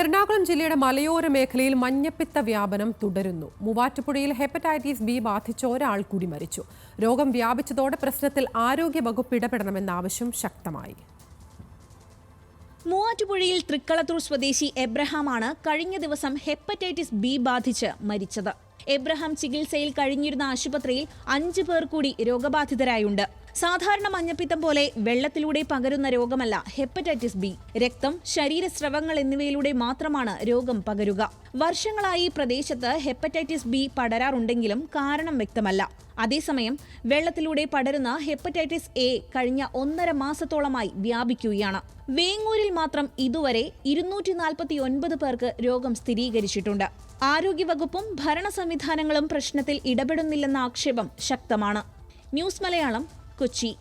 എറണാകുളം ജില്ലയുടെ മലയോര മേഖലയിൽ മഞ്ഞപ്പിത്ത വ്യാപനം തുടരുന്നു. മൂവാറ്റുപുഴയിൽ ഹെപ്പറ്റൈറ്റിസ് ബി ബാധിച്ച ഒരാൾ കൂടി മരിച്ചു. രോഗം വ്യാപിച്ചതോടെ പ്രശ്നത്തിൽ ആരോഗ്യ വകുപ്പ് ഇടപെടണമെന്ന ആവശ്യം ശക്തമായി. മൂവാറ്റുപുഴയിൽ തൃക്കളത്തൂർ സ്വദേശി എബ്രഹാമാണ് കഴിഞ്ഞ ദിവസം ഹെപ്പറ്റൈറ്റിസ് ബി ബാധിച്ച് മരിച്ചത്. എബ്രഹാം ചികിത്സയിൽ കഴിഞ്ഞിരുന്ന ആശുപത്രിയിൽ അഞ്ചു പേർ കൂടി രോഗബാധിതരായുണ്ട്. സാധാരണ മഞ്ഞപ്പിത്തം പോലെ വെള്ളത്തിലൂടെ പകരുന്ന രോഗമല്ല ഹെപ്പറ്റൈറ്റിസ് ബി. രക്തം ശരീരസ്രവങ്ങൾ എന്നിവയിലൂടെ മാത്രമാണ് രോഗം പകരുക. വർഷങ്ങളായി പ്രദേശത്ത് ഹെപ്പറ്റൈറ്റിസ് ബി പടരാറുണ്ടെങ്കിലും കാരണം വ്യക്തമല്ല. അതേസമയം വെള്ളത്തിലൂടെ പടരുന്ന ഹെപ്പറ്റൈറ്റിസ് എ കഴിഞ്ഞ ഒന്നര മാസത്തോളമായി വ്യാപിക്കുകയാണ്. വേങ്ങൂരിൽ മാത്രം ഇതുവരെ ഇരുന്നൂറ്റി നാൽപ്പത്തി ഒൻപത് പേർക്ക് രോഗം സ്ഥിരീകരിച്ചിട്ടുണ്ട്. ആരോഗ്യവകുപ്പും ഭരണ സംവിധാനങ്ങളും പ്രശ്നത്തിൽ ഇടപെടുന്നില്ലെന്ന ആക്ഷേപം ശക്തമാണ്. ന്യൂസ് മലയാളം 口